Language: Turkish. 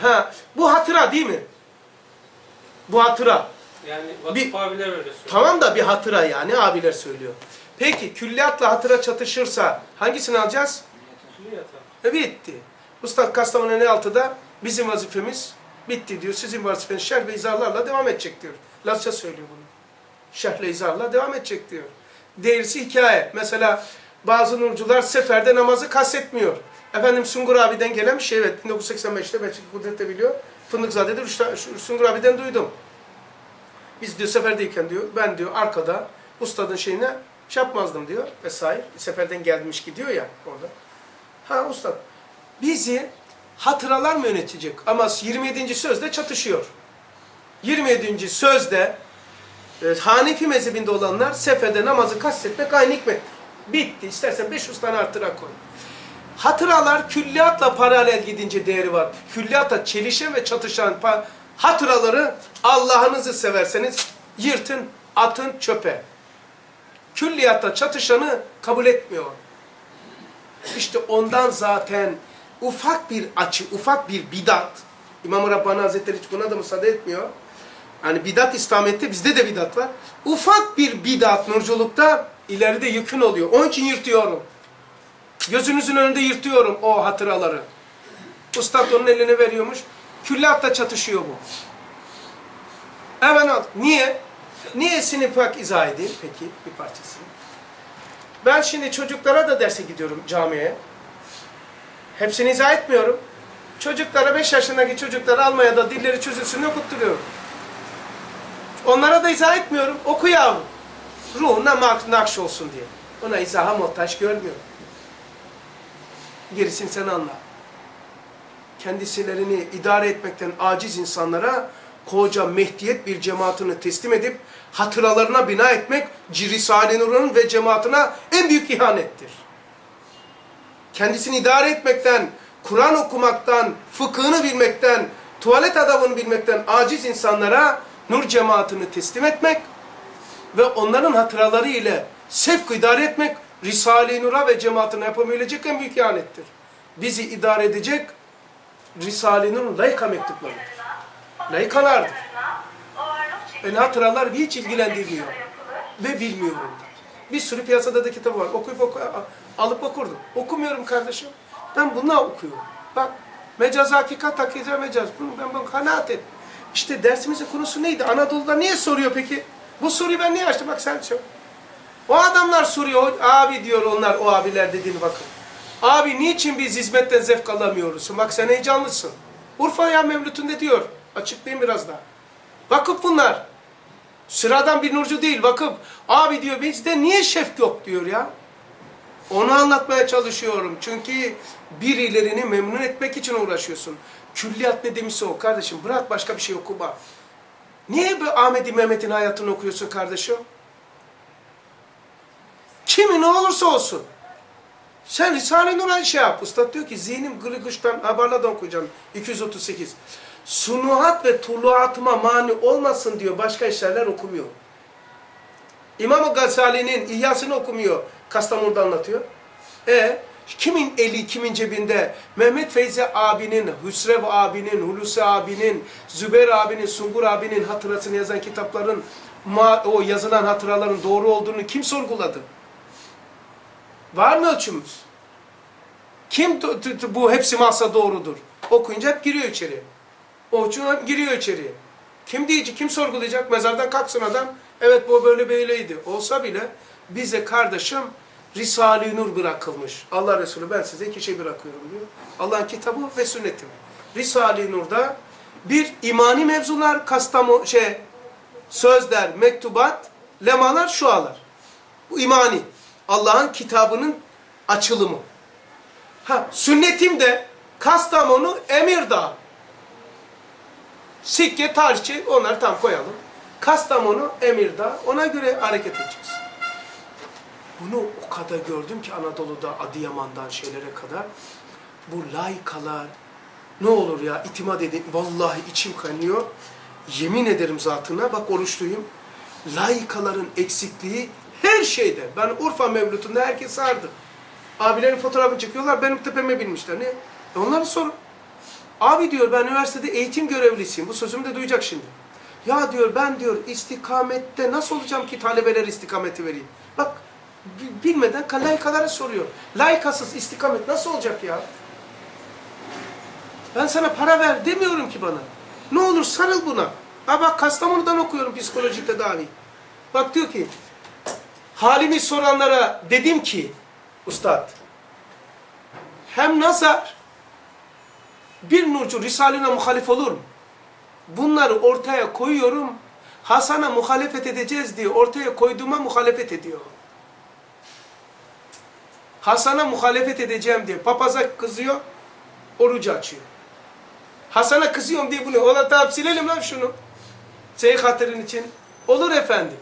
Ha, bu hatıra değil mi? Bu hatıra. Yani vakıf Bir- abiler öyle söylüyor. Tamam da bir hatıra yani abiler söylüyor. Peki külliyatla hatıra çatışırsa hangisini alacağız? Külliyat abi. E bitti. Ustad Kastamonu en altıda bizim vazifemiz bitti diyor. Sizin vazifeniz şerh ve izahlarla devam edecek diyor. Lazca söylüyor bunu. Şerhle izahlarla devam edecek diyor. Değerisi hikaye. Mesela bazı nurcular seferde namazı kastetmiyor. Efendim Sungur abiden gelen bir şey evet 1985'te belki Kudret de biliyor. Fındıkzade'de Sungur abiden duydum. Biz diyor seferdeyken diyor ben diyor arkada ustadın şeyine şey yapmazdım diyor vesaire. Seferden gelmiş gidiyor ya orada. Ha ustad bizi hatıralar mı yönetecek? Ama 27. sözde çatışıyor. 27. sözde e, Hanefi mezhebinde olanlar seferde namazı kastetmek aynı hikmettir. Bitti. İstersen 500 tane hatıra koy. Hatıralar külliyatla paralel gidince değeri var. Külliyatla çelişen ve çatışan hatıraları Allah'ınızı severseniz yırtın, atın çöpe. Külliyatla çatışanı kabul etmiyor. İşte ondan zaten ufak bir açı, ufak bir bidat. İmam-ı Rabbani Hazretleri hiç buna da müsaade etmiyor. Yani bidat İslamiyet'te bizde de bidat var. Ufak bir bidat nurculukta ileride yükün oluyor. Onun için yırtıyorum. Gözünüzün önünde yırtıyorum o hatıraları. Ustad onun eline veriyormuş. Külliyatla çatışıyor bu. Hemen al. Niye? Niyesini bak izah edeyim peki bir parçasını. Ben şimdi çocuklara da derse gidiyorum camiye. Hepsini izah etmiyorum. Çocuklara 5 yaşındaki çocukları Almanya'da dilleri çözülsün okutturuyorum. Onlara da izah etmiyorum. Oku yavrum. Ruhuna nakş olsun diye. Ona izaha muhtaç görmüyorum. Gerisini sen anla. Kendisilerini idare etmekten aciz insanlara koca mehdiyet bir cemaatini teslim edip hatıralarına bina etmek Risale-i Nur'un ve cemaatine en büyük ihanettir. Kendisini idare etmekten, Kur'an okumaktan, fıkhını bilmekten, tuvalet adabını bilmekten aciz insanlara Nur cemaatini teslim etmek ve onların hatıraları ile sevk idare etmek Risale-i Nur'a ve cemaatine yapabilecek en büyük ihanettir. Bizi idare edecek Risale-i Nur'un layıka mektuplarıdır. Layıkalardır. Beni hatıralar hiç ilgilendirmiyor. Ve bilmiyorum da. Bir sürü piyasada da kitap var. Okuyup oku, alıp okurdum. Okumuyorum kardeşim. Ben bunu okuyorum. Bak mecaz hakikat hakika mecaz. Bunu ben bunu kanaat et. İşte dersimizin konusu neydi? Anadolu'da niye soruyor peki? Bu soruyu ben niye açtım? Bak sen sor. O adamlar soruyor. Abi diyor onlar o abiler dediğini bakın. Abi niçin biz hizmetten zevk alamıyoruz? Bak sen heyecanlısın. Urfa ya Mevlüt'ünde diyor. Açıklayayım biraz daha. Vakıf bunlar. Sıradan bir nurcu değil vakıf. Abi diyor bizde niye şefk yok diyor ya. Onu anlatmaya çalışıyorum. Çünkü birilerini memnun etmek için uğraşıyorsun. Külliyat ne demişse o kardeşim. Bırak başka bir şey okuma. Niye bu Ahmet'i Mehmet'in hayatını okuyorsun kardeşim? Kimin ne olursa olsun. Sen Risale-i Nur'a şey yap. Usta diyor ki zihnim gırgıştan haberlerden okuyacağım. 238. Sunuhat ve tuluatıma mani olmasın diyor. Başka eserler okumuyor. İmam-ı Gazali'nin İhyasını okumuyor. Kastamonu'da anlatıyor. E kimin eli kimin cebinde? Mehmet Feyzi abinin, Hüsrev abinin, Hulusi abinin, Zübeyir abinin, Sungur abinin hatırasını yazan kitapların o yazılan hatıraların doğru olduğunu kim sorguladı? Var mı ölçümüz? Kim bu hepsi masa doğrudur? Okuyunca hep giriyor içeriye. O giriyor içeriye. Kim diyecek, kim sorgulayacak? Mezardan kalksın adam. Evet bu böyle böyleydi. Olsa bile bize kardeşim Risale-i Nur bırakılmış. Allah Resulü ben size iki şey bırakıyorum diyor. Allah'ın kitabı ve sünnetim. Risale-i Nur'da bir imani mevzular, kastamo şey sözler, mektubat, lemalar, şualar. Bu imani. Allah'ın kitabının açılımı. Ha, sünnetim de Kastamonu Emirdağ. Sikke, tarihçi onları tam koyalım. Kastamonu Emirdağ ona göre hareket edeceğiz. Bunu o kadar gördüm ki Anadolu'da Adıyaman'dan şeylere kadar. Bu laykalar ne olur ya itimat edin. Vallahi içim kanıyor. Yemin ederim zatına bak oruçluyum. Laykaların eksikliği her şeyde. Ben Urfa Mevlüt'ünde herkes sardı. Abilerin fotoğrafını çekiyorlar benim tepeme binmişler. Ne? E onları sorun. Abi diyor ben üniversitede eğitim görevlisiyim. Bu sözümü de duyacak şimdi. Ya diyor ben diyor istikamette nasıl olacağım ki talebeler istikameti vereyim? Bak bilmeden layıkalara soruyor. Layıkasız istikamet nasıl olacak ya? Ben sana para ver demiyorum ki bana. Ne olur sarıl buna. Ha bak Kastamonu'dan okuyorum psikoloji tedavi. Bak diyor ki halimi soranlara dedim ki ustad hem nazar bir nurcu risaline muhalif olur mu? Bunları ortaya koyuyorum. Hasan'a muhalefet edeceğiz diye ortaya koyduğuma muhalefet ediyor. Hasan'a muhalefet edeceğim diye papaza kızıyor, orucu açıyor. Hasan'a kızıyorum diye bunu, ola tamam silelim lan şunu. Senin hatırın için. Olur efendim.